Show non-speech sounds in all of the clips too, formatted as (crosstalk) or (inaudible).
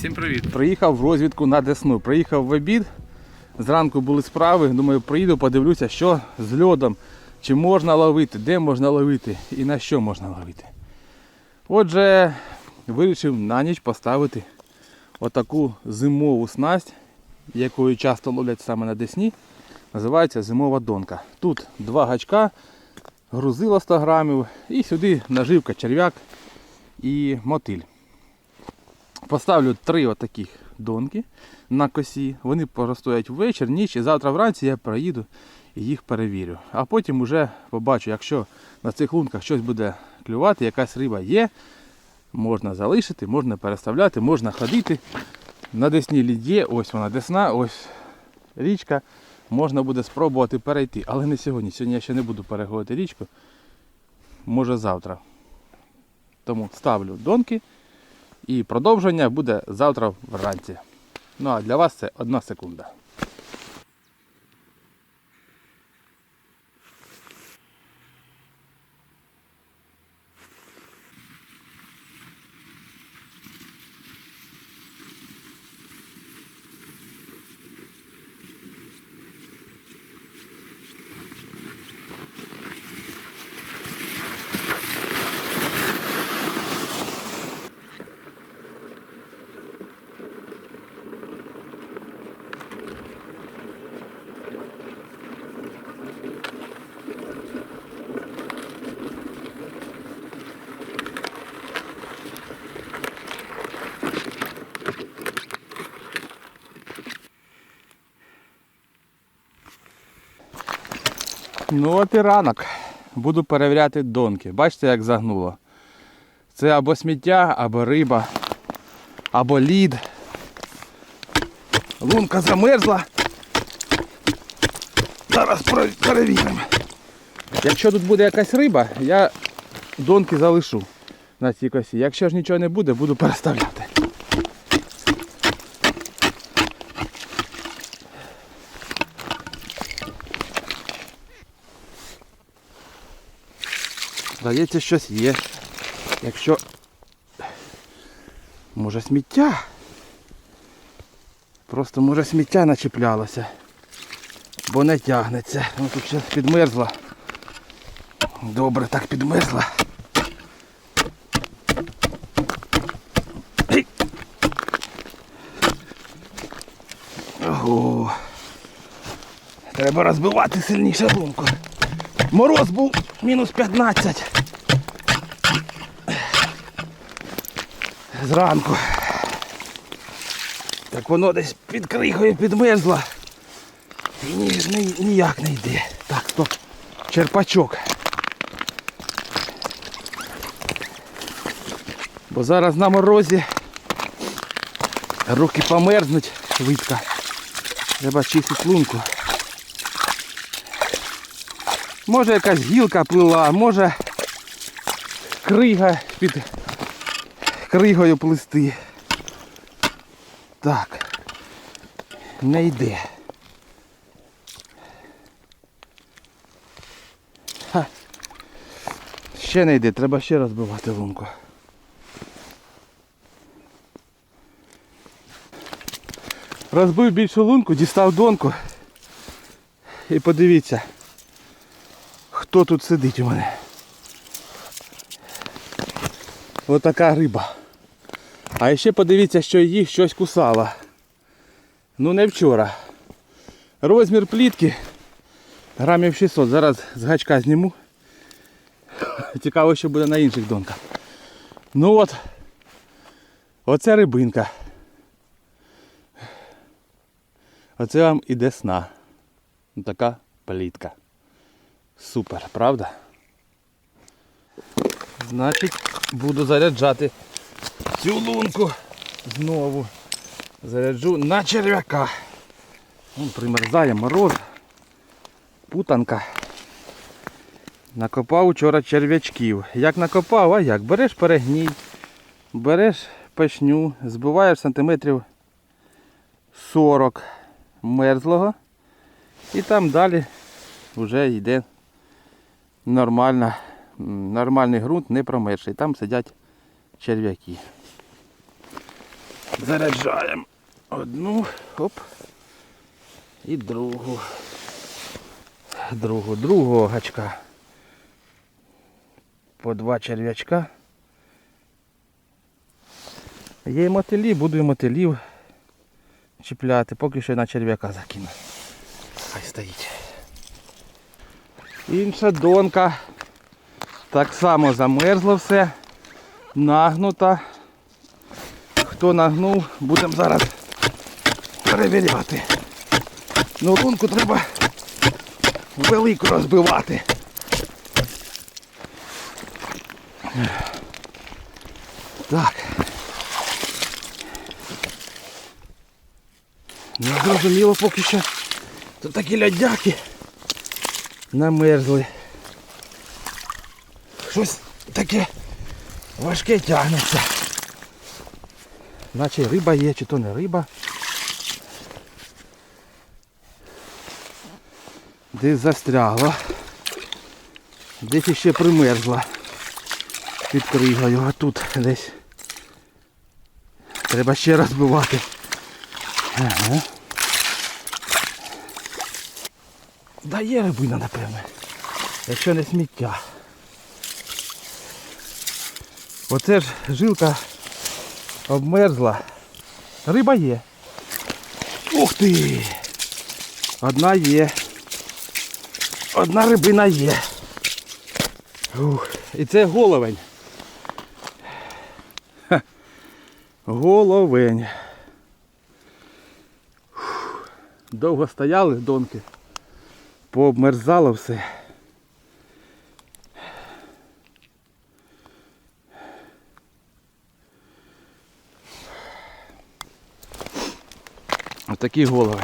Всім привіт. Приїхав в розвідку на Десну. Приїхав в обід. Зранку були справи. Думаю, приїду, подивлюся, що з льодом, чи можна ловити, де можна ловити і на що можна ловити. Отже, вирішив на ніч поставити отаку зимову снасть, якою часто ловлять саме на Десні. Називається зимова донка. Тут два гачка, грузило 100 грамів і сюди наживка, черв'як і мотиль. Поставлю три отаких донки на косі. Вони простоять ввечір, ніч і завтра вранці я проїду і їх перевірю. А потім вже побачу, якщо на цих лунках щось буде клювати, якась риба є, можна залишити, можна переставляти, можна ходити. На Десні лід є, ось вона Десна, ось річка. Можна буде спробувати перейти, але не сьогодні. Сьогодні я ще не буду переходити річку. Може завтра. Тому ставлю донки. І продовження буде завтра вранці. Ну а для вас це одна секунда. Ну от і ранок. Буду перевіряти донки. Бачите, як загнуло. Це або сміття, або риба, або лід. Лунка замерзла. Зараз перевіримо. Якщо тут буде якась риба, я донки залишу на цій косі. Якщо ж нічого не буде, буду переставляти. Здається, щось є. Якщо. Може сміття? Просто може сміття начіплялося. Бо не тягнеться. Ну тут ще підмерзла. Добре, так підмерзла. Ого. Треба розбивати сильніше лунку. Мороз був мінус 15. Зранку. Так воно десь під крихою підмерзло. І ні, ні, ніяк не йде. Так, стоп. Черпачок. Бо зараз на морозі руки померзнуть швидко. Треба чистити лунку. Може якась гілка плила, може крига під кригою плисти. Так. Не йде. Ще не йде, треба ще розбивати лунку. Розбив більшу лунку, дістав донку. І подивіться хто тут сидить у мене. Отака риба. А ще подивіться, що їх щось кусало. Ну не вчора. Розмір плітки грамів 600. Зараз з гачка зніму. Цікаво, що буде на інших донках. Ну от. Оце рибинка. Оце вам і десна. Така плітка. Супер, правда? Значить, буду заряджати цю лунку знову. Заряджу на черв'яка. Примерзає мороз. Путанка. Накопав вчора черв'ячків. Як накопав, а як? Береш перегній, береш печню, збиваєш сантиметрів 40 мерзлого. І там далі вже йде нормальна, нормальний ґрунт, не промерзший. Там сидять черв'яки. Заряджаємо одну, оп. І другу. Другу, другого гачка. По два черв'ячка. Є мотилі, буду і мотилів чіпляти, поки що на черв'яка закину. Хай стоїть. Інша донка. Так само замерзло все. Нагнута. Хто нагнув, будемо зараз перевіряти. Ну лунку треба велику розбивати. Так. Не зрозуміло поки що. Тут такі лядяки намерзли. Щось таке важке тягнеться. Наче риба є, чи то не риба. Десь застрягла. Десь іще примерзла. Під кригою, а тут десь. Треба ще розбивати. Ага. Да є рибина, напевне. Якщо не сміття. Оце ж жилка обмерзла. Риба є. Ух ти! Одна є. Одна рибина є. Ух. І це головень. Ха. Головень. Довго стояли донки. Пообмерзало все. Отакі голови.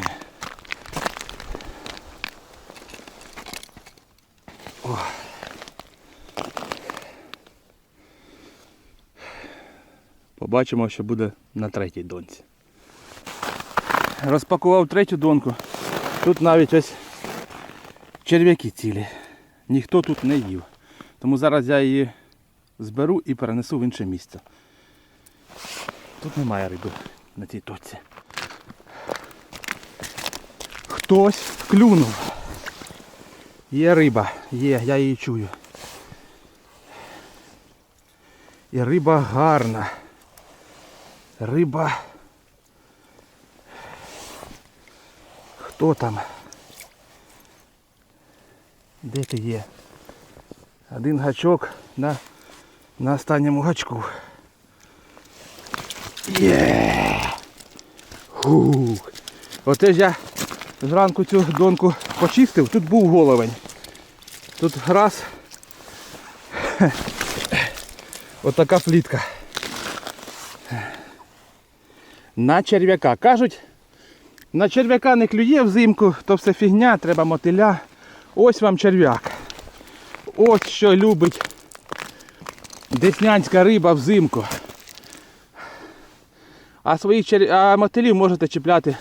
Побачимо, що буде на третій донці. Розпакував третю донку. Тут навіть ось черв'яки цілі. Ніхто тут не їв. Тому зараз я її зберу і перенесу в інше місце. Тут немає риби на цій точці. Хтось клюнув. Є риба, є, я її чую. І риба гарна. Риба. Хто там? Де ти є? Один гачок на, на останньому гачку. Є! Хух! Оце ж я зранку цю донку почистив, тут був головень. Тут раз. Отака плітка. На черв'яка. Кажуть, на черв'яка не клює взимку, то все фігня, треба мотиля. Ось вам черв'як. Ось що любить деснянська риба взимку. А своїх чер... а мотилів можете чіпляти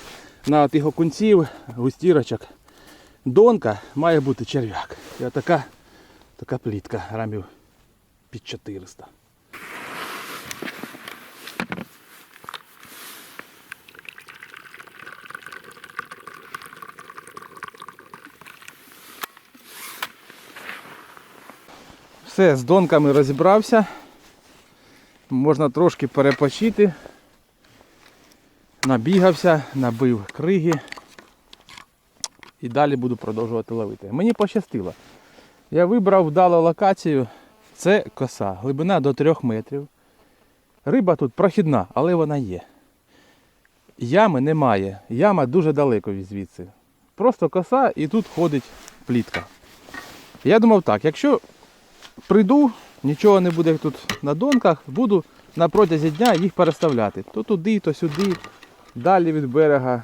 на тих окунців, густірочок. Донка має бути черв'як. І отака така плітка грамів під 400. Все, з донками розібрався. Можна трошки перепочити. Набігався, набив криги. І далі буду продовжувати ловити. Мені пощастило. Я вибрав вдалу локацію. Це коса. Глибина до 3 метрів. Риба тут прохідна, але вона є. Ями немає. Яма дуже далеко від звідси. Просто коса і тут ходить плітка. Я думав так, якщо прийду, нічого не буде тут на донках, буду на протязі дня їх переставляти. То туди, то сюди, далі від берега,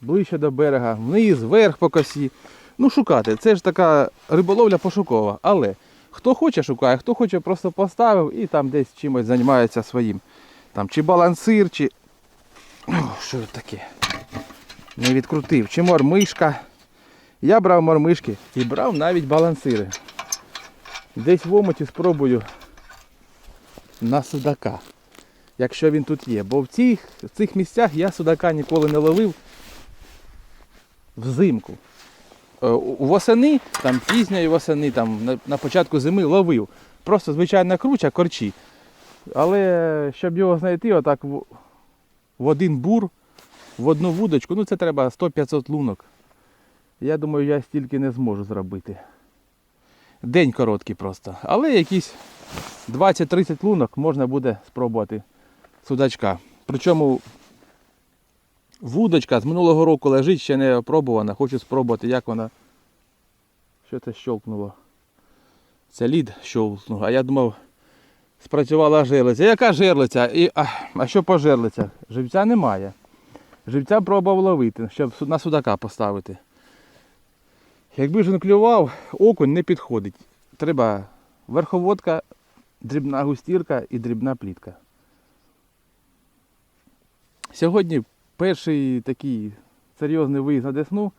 ближче до берега, вниз, вверх по косі. Ну, шукати. Це ж така риболовля пошукова. Але хто хоче шукає, хто хоче, просто поставив і там десь чимось займається своїм. Там чи балансир, чи. О, що це таке? Не відкрутив. Чи мормишка. Я брав мормишки і брав навіть балансири. Десь в омуті спробую на судака. якщо він тут є. Бо в цих, в цих місцях я судака ніколи не ловив взимку. Е, Восени, там пізньої восени, там, на, на початку зими ловив. Просто звичайна круча, корчі. Але щоб його знайти, отак в, в один бур, в одну вудочку, ну це треба 100-500 лунок. Я думаю, я стільки не зможу зробити. День короткий просто. Але якісь 20-30 лунок можна буде спробувати судачка. Причому вудочка з минулого року лежить, ще не опробувана. Хочу спробувати, як вона. Що це щолкнуло? Це лід щолкнув. А я думав, спрацювала жерлиця. Яка жерлиця? І, а, а що по жерлицях? Живця немає. Живця пробував ловити, щоб на судака поставити. Якби ж він окунь не підходить. Треба верховодка, дрібна густірка і дрібна плітка. Сьогодні перший такий серйозний виїзд на Десну.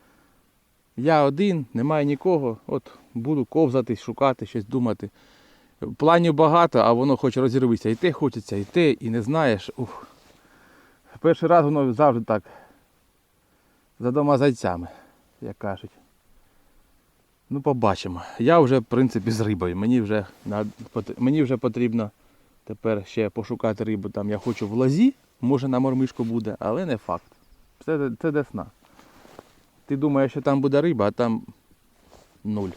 Я один, немає нікого. От буду ковзати, шукати, щось думати. Планів багато, а воно хоче розірвитися. І те хочеться, і те, і не знаєш. Ух. Перший раз воно завжди так. За дома зайцями, як кажуть. Ну, побачимо. Я вже, в принципі, з рибою. Мені вже, мені вже потрібно тепер ще пошукати рибу. Там я хочу в лозі, може на мормишку буде, але не факт. Це, це десна. Ти думаєш, що там буде риба, а там нуль.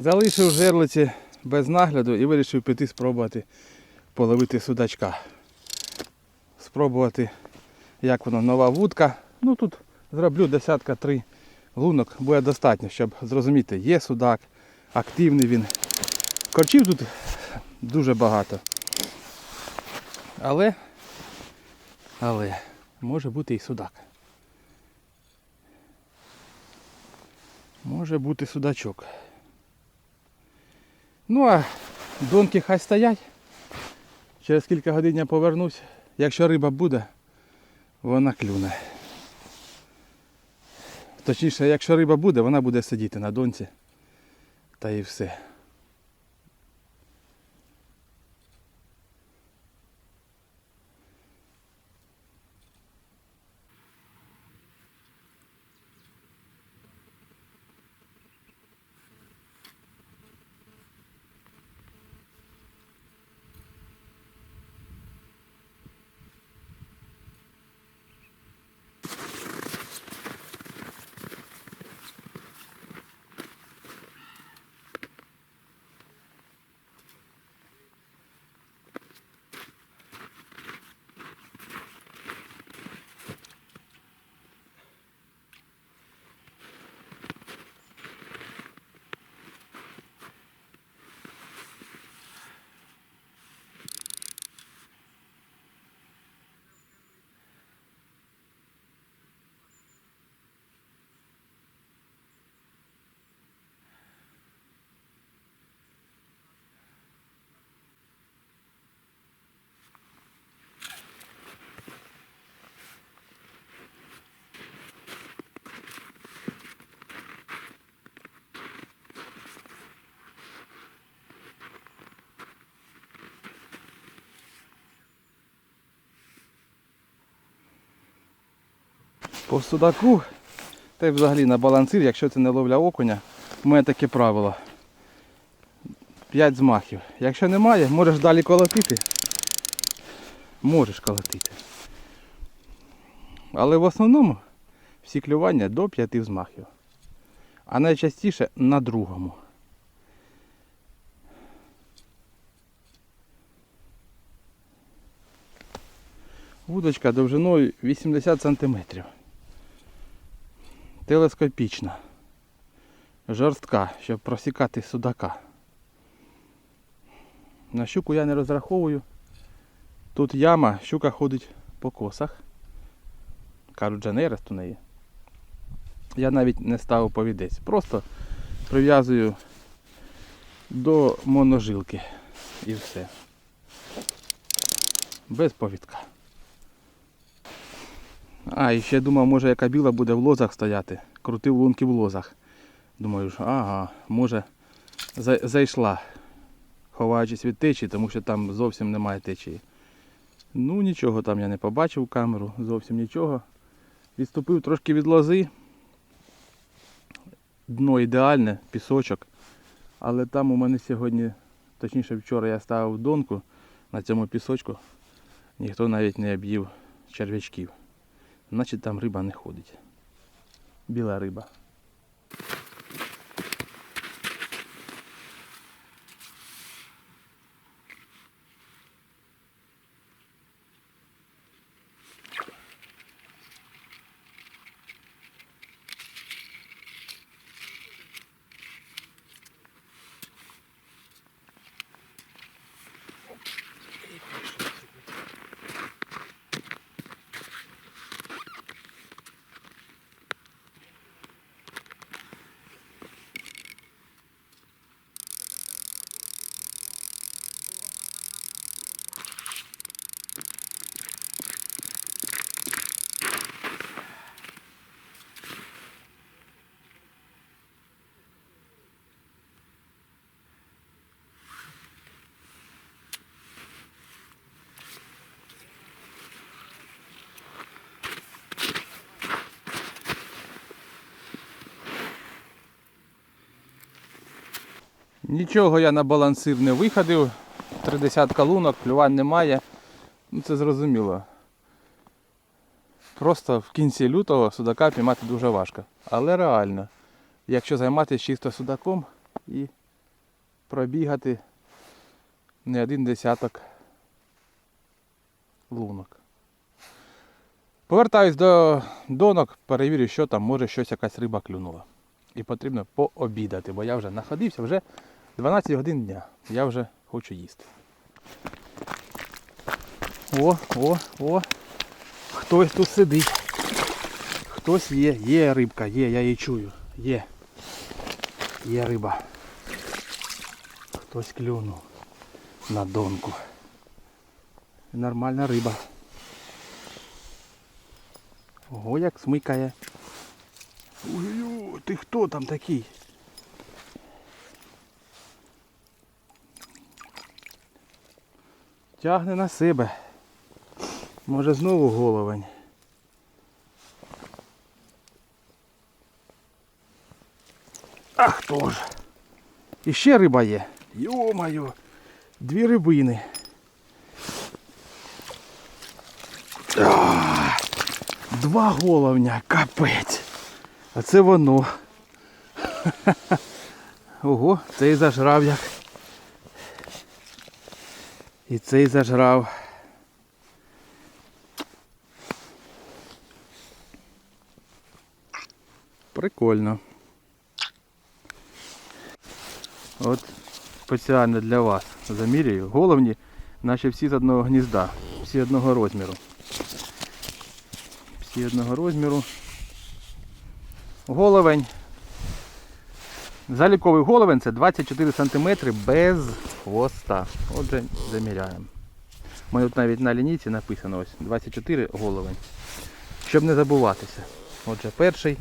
Залишив жерлиці без нагляду і вирішив піти спробувати половити судачка. Спробувати, як воно, нова вудка. Ну тут зроблю десятка три лунок, буде достатньо, щоб зрозуміти, є судак, активний він. Корчів тут дуже багато. Але, але, може бути і судак. Може бути судачок. Ну а донки хай стоять. Через кілька годин я повернусь. Якщо риба буде, вона клюне. Точніше, якщо риба буде, вона буде сидіти на донці. Та і все. По судаку, та й взагалі на балансир, якщо це не ловля окуня, у мене таке правило. 5 змахів. Якщо немає, можеш далі колотити. Можеш колотити. Але в основному всі клювання до 5 взмахів. А найчастіше на другому. Вудочка довжиною 80 см. Телескопічна. Жорстка, щоб просікати судака. На щуку я не розраховую. Тут яма, щука ходить по косах. Кажуть, же нерест у неї. Я навіть не ставив повідець. Просто прив'язую до моножилки і все. Без повідка. А, і ще думав, може яка біла буде в лозах стояти. Крутив лунки в лозах. Думаю, що ага, може зайшла, ховаючись від течії, тому що там зовсім немає течії. Ну нічого там я не побачив камеру, зовсім нічого. Відступив трошки від лози. Дно ідеальне, пісочок. Але там у мене сьогодні, точніше вчора я ставив донку на цьому пісочку. Ніхто навіть не об'їв черв'ячків. Значить там риба не ходить. Біла риба. Нічого я на балансир не виходив. Три десятка лунок, клювань немає. Ну це зрозуміло. Просто в кінці лютого судака піймати дуже важко. Але реально, якщо займатися чисто судаком і пробігати не один десяток лунок. Повертаюсь до донок, перевірю, що там, може щось якась риба клюнула. І потрібно пообідати, бо я вже находився, вже 12 годин дня. Я вже хочу їсти. О, о, о. Хтось тут сидить. Хтось є, є рибка, є, я її чую. Є. Є риба. Хтось клюнув на донку. Нормальна риба. Ого, як смикає. Ой, ти хто там такий? Тягне на себе. Може знову головень. А хто ж? І ще риба є. Йо-моє, дві рибини. Два головня, капець. А це воно. (laughs) Ого, цей зажрав як. І цей зажрав. Прикольно. От спеціально для вас замірюю. Головні, наче всі з одного гнізда, всі одного розміру. Всі одного розміру. Головень. Заліковий головень це 24 см без хвоста. Отже, заміряємо. Мене тут навіть на лінійці написано ось 24 головень. Щоб не забуватися. Отже, перший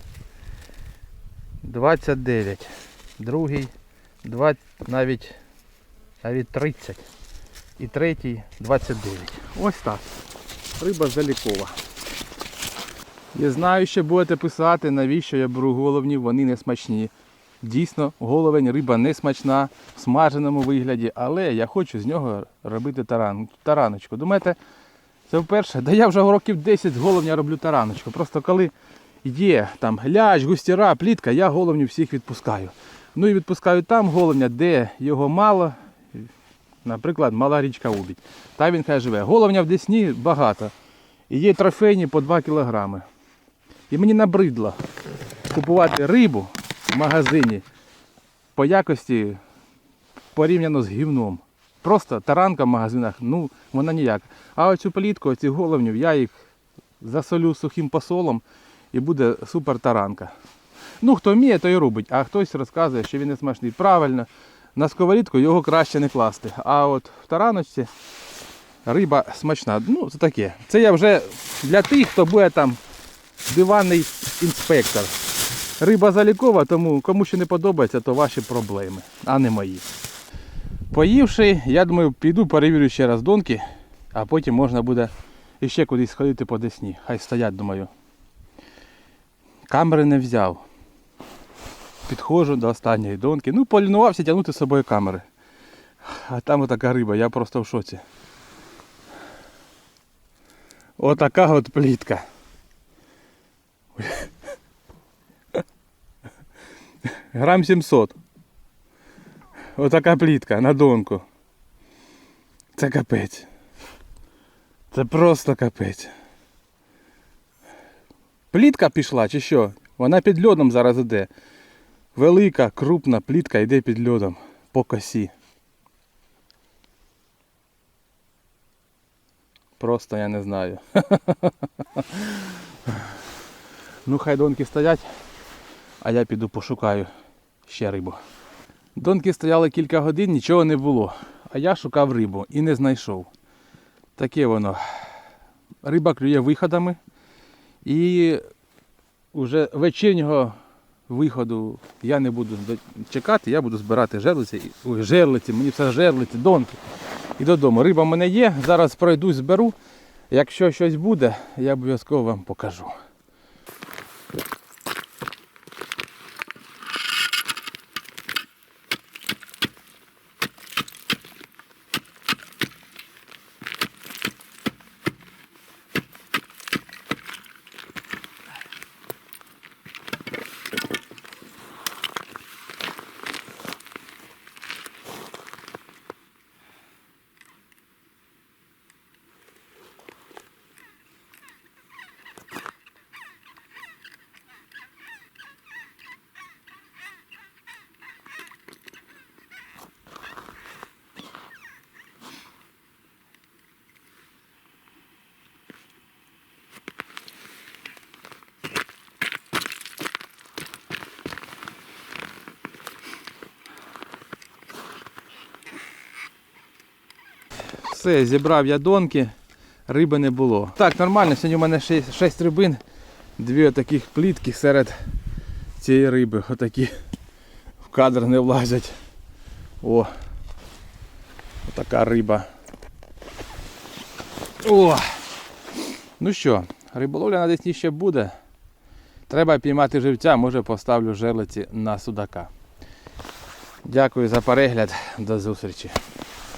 29, другий 20, навіть, навіть 30 і третій 29. Ось так. Риба залікова. Я знаю, що будете писати, навіщо я беру головні, вони не смачні. Дійсно, головень риба не смачна в смаженому вигляді, але я хочу з нього робити таран, тараночку. Думаєте, це вперше? Да я вже років 10 з головня роблю тараночку. Просто коли є там ляж, густіра, плітка, я головню всіх відпускаю. Ну і відпускаю там головня, де його мало. Наприклад, мала річка Убідь. Та він хай живе. Головня в Десні багато. І є трофейні по 2 кілограми. І мені набридло купувати рибу в магазині по якості порівняно з гівном. Просто таранка в магазинах, ну, вона ніяк. А оцю плітку, оці головнів, я їх засолю сухим посолом і буде супер таранка. Ну, хто вміє, той і робить, а хтось розказує, що він не смачний. Правильно, на сковорідку його краще не класти. А от в тараночці риба смачна. Ну, це таке. Це я вже для тих, хто буде там диванний інспектор. Риба залікова, тому кому ще не подобається, то ваші проблеми, а не мої. Поївши, я думаю, піду перевірю ще раз донки, а потім можна буде іще кудись сходити по десні. Хай стоять, думаю. Камери не взяв. Підходжу до останньої донки. Ну, полінувався тягнути з собою камери. А там отака риба, я просто в шоці. Отака от плітка. Грам 700. Отака плітка на донку. Це капець. Це просто капець. Плітка пішла чи що? Вона під льодом зараз іде. Велика, крупна плітка йде під льодом по косі. Просто я не знаю. (laughs) ну хай донки стоять, а я піду пошукаю ще рибу. Донки стояли кілька годин, нічого не було. А я шукав рибу і не знайшов. Таке воно. Риба клює виходами. І вже вечірнього виходу я не буду чекати, я буду збирати жерлиці. Ой, жерлиці, мені все жерлиці, донки. І додому. Риба в мене є, зараз пройдусь, зберу. Якщо щось буде, я обов'язково вам покажу. Все, зібрав я донки, риби не було. Так, нормально, сьогодні у мене 6, 6 рибин, дві таких плітки серед цієї риби. Отакі в кадр не влазять. О! Отака риба. О! Ну що, риболовля на ще буде. Треба піймати живця, може поставлю жерлиці на судака. Дякую за перегляд, до зустрічі.